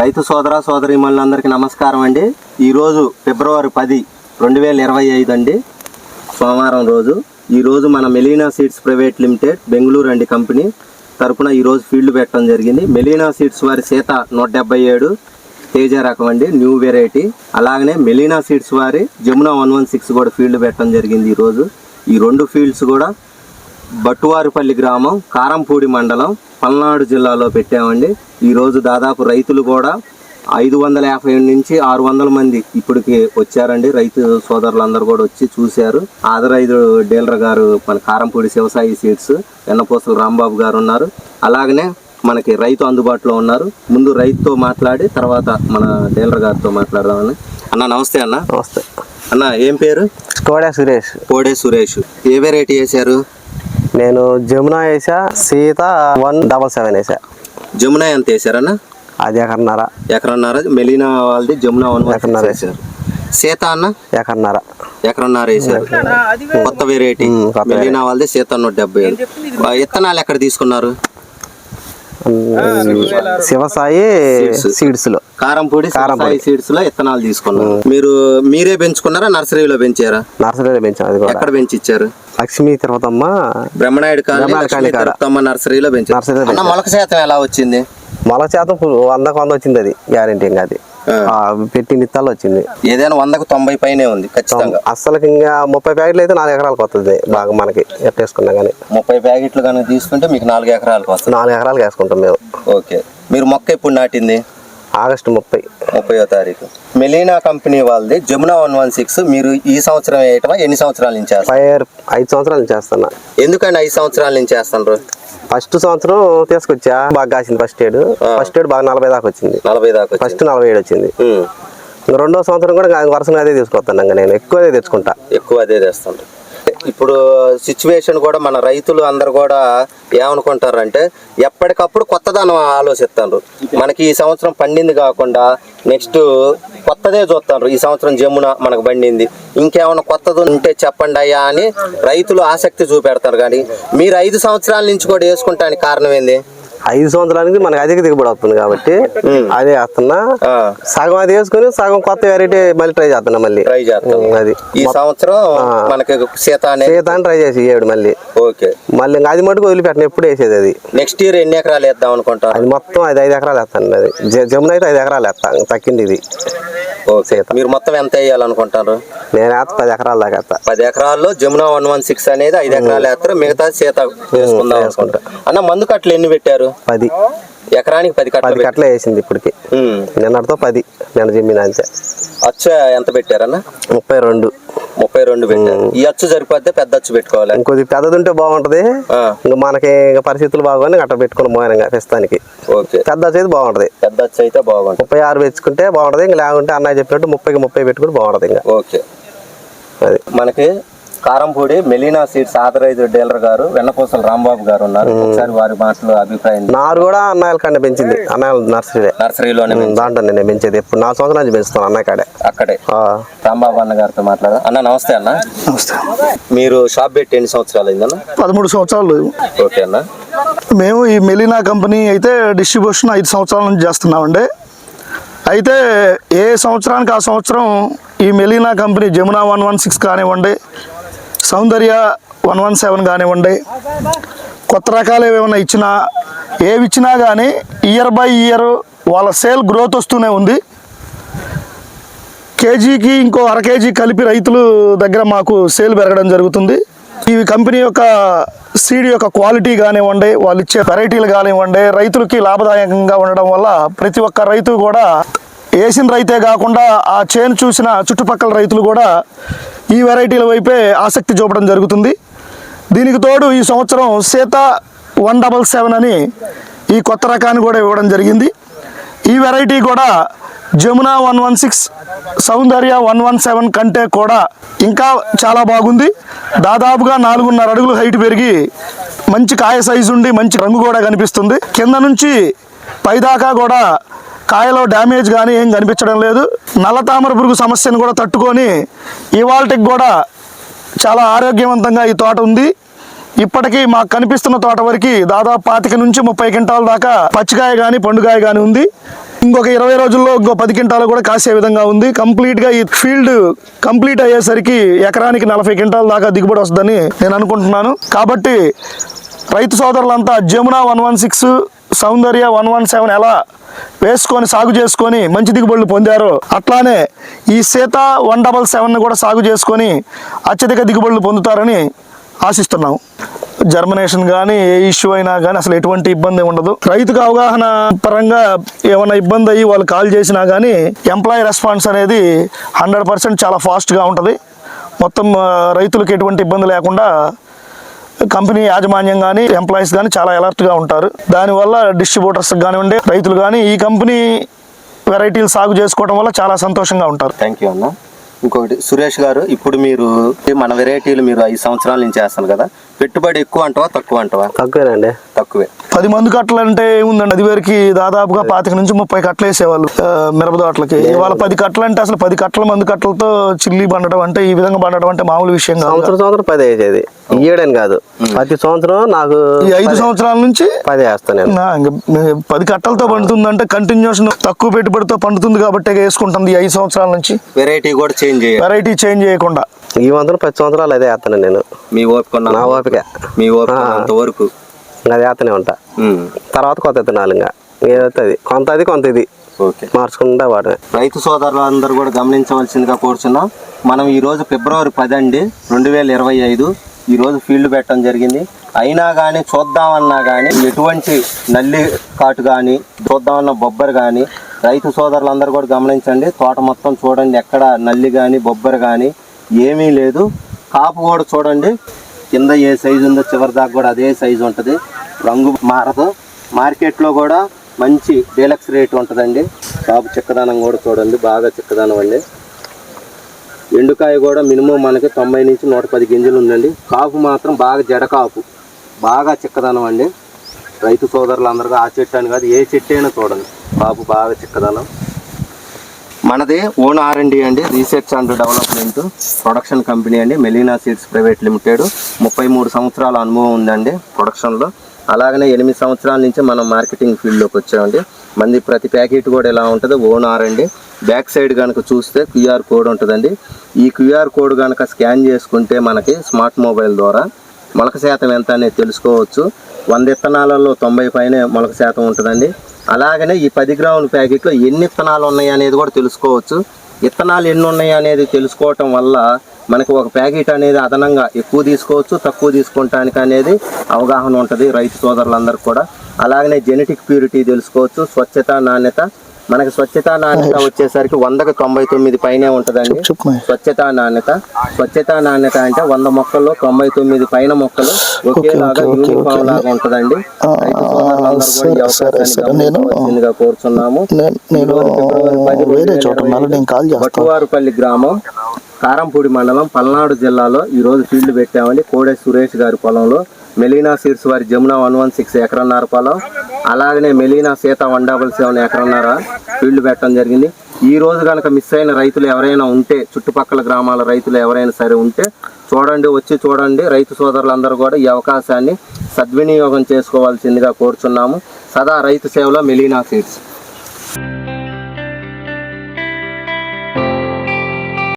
రైతు సోదర సోదరీమణులందరికీ నమస్కారం అండి. ఈరోజు ఫిబ్రవరి పది రెండు వేల ఇరవై ఐదు అండి సోమవారం రోజు. ఈరోజు మన Melina seeds private limited Bengaluru అండి కంపెనీ తరపున ఈరోజు ఫీల్డ్ పెట్టడం జరిగింది. మెలీనా సీడ్స్ వారి సీత నూట డెబ్బై ఏడు తేజ రకం అండి న్యూ వెరైటీ. అలాగనే మెలీనా సీడ్స్ వారి జమునా వన్ వన్ సిక్స్ కూడా ఫీల్డ్ పెట్టడం జరిగింది ఈరోజు ఈ రెండు ఫీల్డ్స్ కూడా బట్టువారిపల్లి గ్రామం కారంపూడి మండలం పల్నాడు జిల్లాలో పెట్టామండి. ఈరోజు దాదాపు రైతులు కూడా ఐదు వందల యాభై నుంచి ఆరు వందల మంది ఇప్పటికి వచ్చారండి. రైతు సోదరులందరూ కూడా వచ్చి చూశారు. ఆదరైదు డీలర్ గారు మన కారంపూడి శివసాయి సీడ్స్ వెన్నపూసల రాంబాబు గారు ఉన్నారు. అలాగనే మనకి రైతు అందుబాటులో ఉన్నారు. ముందు రైతుతో మాట్లాడి తర్వాత మన డీలర్ గారితో మాట్లాడదామని. అన్న నమస్తే అన్న. నమస్తే. అన్న ఏం పేరు? కోడే సురేష్. కోడే సురేష్. ఏ వెరైటీ వేశారు? నేను జమునా వేసా సీత వన్ డబల్ సెవెన్ వేసా. జమునా ఎంత వేశారన్న అది ఎకరన్నర. ఎకరన్నర మెలీనా వాళ్ళది జమునా వన్ ఎకరన్నర వేశారు సీత అన్న? ఎకరన్నర. ఎకరన్నర వేశారు కొత్త వెరైటీ మెలీనా వాళ్ళది సీత నూట డెబ్బై విత్తనాలు ఎక్కడ తీసుకున్నారు? శివసాయి సీడ్స్. లో కారంపూడి కారంపూడి. సీడ్స్లో విత్తనాలు తీసుకున్నారు మీరు మీరే పెంచుకున్నారా నర్సరీలో పెంచారా? నర్సరీలో పెంచాం అది కూడా. ఎక్కడ పెంచి ఇచ్చారు లక్ష్మీ తిరుపతమ్మ బ్రహ్మనాయుడు కాలనీ. తిరుపతమ్మ నర్సరీలో పెంచారు. మొలక శాతం ఎలా వచ్చింది? మొలక శాతం వందకు వంద వచ్చింది అది గ్యారంటీ ఇంకా అది. పెట్టి నిత్తాలు వచ్చింది. ఏదైనా వందకు తొంభై పైనే ఉంది ఖచ్చితంగా. అస్సలకి ఇంకా ముప్పై ప్యాకెట్లు అయితే నాలుగు ఎకరాలకు వస్తుంది బాగా మనకి ఎట్టేసుకున్నా కానీ ముప్పై ప్యాకెట్లు కనుక తీసుకుంటే మీకు నాలుగు ఎకరాలకు వస్తుంది. నాలుగు ఎకరాలకు వేసుకుంటాం మేము. ఓకే. మీరు మొక్క ఎప్పుడు నాటింది? ఆగస్టు ముప్పై. ముప్పయో తారీఖు. మెలీనా కంపెనీ వాళ్ళది జమునా వన్ వన్ సిక్స్. మీరు ఈ సంవత్సరం వేయటమా ఎన్ని సంవత్సరాల నుంచి ఫైర్ ఐదు సంవత్సరాల నుంచి చేస్తున్నా. ఎందుకండి ఐదు సంవత్సరాల నుంచి చేస్తున్నారు? ఫస్ట్ సంవత్సరం తీసుకొచ్చా బాగా కాసింది ఫస్ట్ ఏడు. ఫస్ట్ ఏడు బాగా నలభై దాకా వచ్చింది. నలభై దాకా. ఫస్ట్ నలభై ఏడు వచ్చింది. రెండో సంవత్సరం కూడా వరుసగా అదే తీసుకొస్తాను ఇంకా నేను. ఎక్కువ అదే తెచ్చుకుంటా. ఎక్కువ అదే చేస్తుండ్రు ఇప్పుడు సిచ్యువేషన్ కూడా మన రైతులు అందరు కూడా ఏమనుకుంటారంటే ఎప్పటికప్పుడు కొత్తదనం ఆలోచిస్తారు. మనకి ఈ సంవత్సరం పండింది కాకుండా నెక్స్ట్ కొత్తదే చూస్తారు. ఈ సంవత్సరం జమున మనకు పండింది. ఇంకేమైనా కొత్తది ఉంటే చెప్పండి అయ్యా అని రైతులు ఆసక్తి చూపెడతారు. కానీ మీరు ఐదు సంవత్సరాల నుంచి కూడా వేసుకుంటానికి కారణం ఏంది? ఐదు సంవత్సరానికి మనకి అధిక దిగుబడి వస్తుంది కాబట్టి అదే వేస్తున్నా సగం అది వేసుకుని సగం కొత్త వెరైటీ మళ్ళీ ట్రై చేస్తున్నా మళ్ళీ. అది. ఈ సంవత్సరం మనకి సీత అనే సీత అని ట్రై చేసి ఏడు మళ్ళీ. ఓకే. మళ్ళీ ఇంకా అది మటుకు వదిలిపెట్టను ఎప్పుడు వేసేది అది. నెక్స్ట్ ఇయర్ ఎన్ని ఎకరాలు వేద్దాం అనుకుంటారు? అది మొత్తం అది ఐదు ఎకరాలు వేస్తాను అది జమున అయితే ఐదు ఎకరాలు వేస్తాను తక్కింది ఇది. మీరు మొత్తం ఎంత వేయాలనుకుంటారు? నేను వేస్తా పది ఎకరాలు దాకా పది ఎకరాల్లో జమునా వన్ వన్ సిక్స్ అనేది ఐదు ఎకరాలు వేస్తారు మిగతా సీత వేసుకుందాం అనుకుంటా. అన్న మందు కట్టలు ఎన్ని పెట్టారు? పది. ఎకరానికి పది కట్టలు పది కట్టలే వేసింది ఇప్పటికి. నిన్నటితో పది నిన్న జిమ్మిన అంతే. అచ్చు ఎంత పెట్టారన్న? ముప్పై రెండు. ముప్పై రెండు పెట్టారు. ఈ అచ్చు సరిపోతే పెద్ద అచ్చు పెట్టుకోవాలి. ఇంకొద్ది పెద్దది ఉంటే బాగుంటది ఇంకా మనకి ఇంకా పరిస్థితులు బాగోని అట్ట పెట్టుకుని మోయనంగా ప్రస్తుతానికి ఓకే. పెద్ద వచ్చేది బాగుంటది. పెద్ద అచ్చు అయితే బాగుంటుంది. ముప్పై ఆరు పెంచుకుంటే బాగుంటది. ఇంకా లేకుంటే అన్నయ్య చెప్పినట్టు ముప్పైకి ముప్పై పెట్టుకుని బాగుంటది ఇంకా. ఓకే. అది. మనకి Karampudi Melina seeds authorised dealer గారు వెన్నపూసల రాంబాబు గారు ఉన్నారు. ఒకసారి వారి మాటలు అభిప్రాయం నారు కూడా అన్నయ్యల కాడే పెంచింది. అన్నయ్యల నర్సరీ నర్సరీలోనే దాంట్లో నేను పెంచేది. ఎప్పుడు నాలుగు సంవత్సరాల నుంచి పెంచుతాను అన్నయ్య కాడే. అక్కడే. ఆ, రాంబాబు అన్న గారితో మాట్లాడా అన్న నమస్తే అన్న. నమస్తే. మీరు షాప్ పెట్టి ఎన్ని సంవత్సరాలు అయిందన్న పదమూడు సంవత్సరాలు. ఓకే అన్న. మేము ఈ మెలీనా కంపెనీ అయితే డిస్ట్రిబ్యూషన్ ఐదు సంవత్సరాల నుంచి చేస్తున్నామండి. అయితే ఏ సంవత్సరానికి ఆ సంవత్సరం ఈ Melina company Jamuna one one six కానివ్వండి సౌందర్య వన్ వన్ సెవెన్ కానివ్వండి కొత్త రకాలు ఏమైనా ఇచ్చినా ఏవి ఇచ్చినా కానీ ఇయర్ బై ఇయర్ వాళ్ళ సేల్ గ్రోత్ వస్తూనే ఉంది. కేజీకి ఇంకో అర కేజీ కలిపి రైతులు దగ్గర మాకు సేల్ పెరగడం జరుగుతుంది. ఇవి కంపెనీ యొక్క సీడ్ యొక్క క్వాలిటీ కానివ్వండి వాళ్ళు ఇచ్చే వెరైటీలు కానివ్వండి రైతులకి లాభదాయకంగా ఉండడం వల్ల ప్రతి ఒక్క రైతు కూడా వేసిన రైతే కాకుండా ఆ చేను చూసిన చుట్టుపక్కల రైతులు కూడా ఈ వెరైటీల వైపే ఆసక్తి చూపడం జరుగుతుంది. దీనికి తోడు ఈ సంవత్సరం సీత వన్ డబల్ సెవెన్ అని ఈ కొత్త రకాన్ని కూడా ఇవ్వడం జరిగింది. ఈ వెరైటీ కూడా Jamuna one one six Soundarya one one seven కంటే కూడా ఇంకా చాలా బాగుంది. దాదాపుగా నాలుగున్నర అడుగులు హైట్ పెరిగి మంచి కాయ సైజు ఉండి మంచి రంగు కూడా కనిపిస్తుంది. కింద నుంచి పైదాకా కూడా కాయలో డ్యామేజ్ కానీ ఏం కనిపించడం లేదు. నల్ల తామర పురుగు సమస్యను కూడా తట్టుకొని ఇవాళకి కూడా చాలా ఆరోగ్యవంతంగా ఈ తోట ఉంది. ఇప్పటికీ మాకు కనిపిస్తున్న తోట వరకు దాదాపు పాతిక నుంచి ముప్పై క్వింటాల దాకా పచ్చికాయ కానీ పండుగాయ కానీ ఉంది. ఇంకొక ఇరవై రోజుల్లో ఇంకో పది క్వింటాలు కూడా కాసే విధంగా ఉంది. కంప్లీట్గా ఈ ఫీల్డ్ కంప్లీట్ అయ్యేసరికి ఎకరానికి నలభై క్వింటాల దాకా దిగుబడి వస్తుందని నేను అనుకుంటున్నాను. కాబట్టి రైతు సోదరులంతా Jamuna one one six Soundarya one one seven ఎలా వేసుకొని సాగు చేసుకొని మంచి దిగుబడులు పొందారో అట్లానే ఈ సీత వన్ డబల్ సెవెన్ కూడా సాగు చేసుకొని అత్యధిక దిగుబడులు పొందుతారని ఆశిస్తున్నాం. జర్మినేషన్ కానీ ఏ ఇష్యూ అయినా కానీ అసలు ఎటువంటి ఇబ్బంది ఉండదు. రైతుకు అవగాహన పరంగా ఏమైనా ఇబ్బంది అయ్యి వాళ్ళు కాల్ చేసినా కానీ ఎంప్లాయీ రెస్పాన్స్ అనేది హండ్రెడ్ పర్సెంట్ చాలా ఫాస్ట్గా ఉంటుంది. మొత్తం రైతులకు ఎటువంటి ఇబ్బంది లేకుండా కంపెనీ యాజమాన్యం కానీ ఎంప్లాయీస్ కానీ చాలా అలర్ట్గా ఉంటారు. దానివల్ల డిస్ట్రిబ్యూటర్స్ కానివ్వండి రైతులు కానీ ఈ కంపెనీ వెరైటీలు సాగు చేసుకోవడం వల్ల చాలా సంతోషంగా ఉంటారు. థ్యాంక్ యూ అన్న. ఇంకొకటి సురేష్ గారు ఇప్పుడు మీరు మన వెరైటీలు మీరు ఐదు సంవత్సరాల నుంచి చేస్తాను కదా పెట్టుబడి ఎక్కువ అంటవా తక్కువ అంటవా? తక్కువేనండి. తక్కువే. పది మంది కట్టలు అంటే ఏముందండి? అది వరకు దాదాపుగా పాతిక నుంచి ముప్పై కట్టలు వేసేవాళ్ళు మిరప తోటలకి. ఇవాళ పది కట్టలు అంటే అసలు పది కట్టల మంది కట్టలతో చిల్లి పండడం అంటే ఈ విధంగా పండడం అంటే మామూలు విషయం కాదు. సంవత్సరం సంవత్సరం పది వేసేది. ఇయ్యడని కాదు. ప్రతి సంవత్సరం నాకు ఈ ఐదు సంవత్సరాల నుంచి పది వేస్తాను నేను. నా ఇంక పది కట్టలతో పండుతుందంటే కంటిన్యూషన్ తక్కువ పెట్టుబడితో పండుతుంది కాబట్టి వేసుకుంటుంది ఈ ఐదు సంవత్సరాల నుంచి. వెరైటీ కూడా చేంజ్ చేయాలి. వెరైటీ చేంజ్ చేయకుండా. ఈ వందరం పది సంవత్సరాలు అదే వేస్తాను నేను. మీ ఓపిక నా ఓపిక మీ ఓపిక ఆ. అంత వరకు. ఇంకా అది వేస్తూనే ఉంటా. తర్వాత కొత్త విత్తనాలు ఇంకా ఏదైతే అది. కొంత అది కొంత ఇది. ఓకే. మార్చుకుంటా వాడమే రైతు సోదరులందరూ కూడా గమనించవలసిందిగా కోరుచున్నాం. మనం ఈ రోజు ఫిబ్రవరి పది అండి రెండు వేల ఇరవై ఐదు. ఈ రోజు ఫీల్డ్ పెట్టడం జరిగింది. అయినా కానీ చూద్దామన్నా కానీ ఎటువంటి నల్లి కాటు కానీ చూద్దామన్న బొబ్బరు కానీ రైతు సోదరులందరూ కూడా గమనించండి. తోట మొత్తం చూడండి ఎక్కడ నల్లి కానీ బొబ్బరు కానీ ఏమీ లేదు. కాపు కూడా చూడండి. కింద ఏ సైజు ఉందో చివరి దాకా కూడా అదే సైజు ఉంటుంది. రంగు మారదు. మార్కెట్లో కూడా మంచి డీలక్స్ రేట్ ఉంటుందండి. బాబు చిక్కదనం కూడా చూడండి. బాగా చిక్కదనం అండి. ఎండుకాయ కూడా మినిమం మనకి తొంభై నుంచి నూట పది గింజలు ఉందండి. కాపు మాత్రం బాగా జడ కాపు. బాగా చిక్కదనం అండి. రైతు సోదరులందరూ ఆ చెట్టు అని కాదు. ఏ చెట్టు అయినా చూడండి. బాబు బాగా చిక్కదనం. మనది ఓన్ ఆర్ అండి అండి research and development production company అండి మెలీనా సీడ్స్ ప్రైవేట్ లిమిటెడ్ ముప్పై మూడు సంవత్సరాల అనుభవం ఉందండి ప్రొడక్షన్లో అలాగనే ఎనిమిది సంవత్సరాల నుంచి మనం మార్కెటింగ్ ఫీల్డ్లోకి వచ్చామండి. మంది ప్రతి ప్యాకెట్ కూడా ఎలా ఉంటుంది ఓన్ ఆర్ అండి బ్యాక్ సైడ్ కనుక చూస్తే క్యూఆర్ కోడ్ ఉంటుందండి. ఈ క్యూఆర్ కోడ్ కనుక స్కాన్ చేసుకుంటే మనకి స్మార్ట్ మొబైల్ ద్వారా మొలక శాతం ఎంత అనేది తెలుసుకోవచ్చు. వంద విత్తనాలలో తొంభై పైన మొలక శాతం ఉంటుందండి. అలాగనే ఈ పది గ్రాముల ప్యాకెట్లో ఎన్ని ఇత్తనాలు ఉన్నాయి అనేది కూడా తెలుసుకోవచ్చు. ఇత్తనాలు ఎన్ని ఉన్నాయి అనేది తెలుసుకోవటం వల్ల మనకి ఒక ప్యాకెట్ అనేది అదనంగా ఎక్కువ తీసుకోవచ్చు తక్కువ తీసుకోవటానికి అనేది అవగాహన ఉంటుంది రైతు సోదరులందరికీ కూడా. అలాగనే జెనెటిక్ ప్యూరిటీ తెలుసుకోవచ్చు స్వచ్ఛత నాణ్యత మనకి స్వచ్ఛత నాణ్యత వచ్చేసరికి వందకు తొంభై తొమ్మిది పైనే ఉంటుందండి. స్వచ్ఛత నాణ్యత. స్వచ్ఛత నాణ్యత అంటే వంద మొక్కల్లో తొంభై తొమ్మిది పైన మొక్కలు ఒకేలాగా యూనిఫామ్ లాగా ఉంటుందండి. చేస్తాను. బట్టువారుపల్లి గ్రామం కారంపూడి మండలం పల్నాడు జిల్లాలో ఈ రోజు ఫీల్డ్ పెట్టామని కోడే సురేష్ గారి పొలంలో మెలీనా సీడ్స్ వారి జమున వన్ వన్ సిక్స్ ఎకరన్నర పొలం. అలాగనే Melina Seetha one double seven ఎకరన్నర field పెట్టడం జరిగింది. ఈ రోజు కనుక మిస్ అయిన రైతులు ఎవరైనా ఉంటే చుట్టుపక్కల గ్రామాల రైతులు ఎవరైనా సరే ఉంటే చూడండి వచ్చి చూడండి. రైతు సోదరులందరూ కూడా ఈ అవకాశాన్ని సద్వినియోగం చేసుకోవాల్సిందిగా కోరుచున్నాము. సదా రైతు సేవలో మెలీనా సీడ్స్.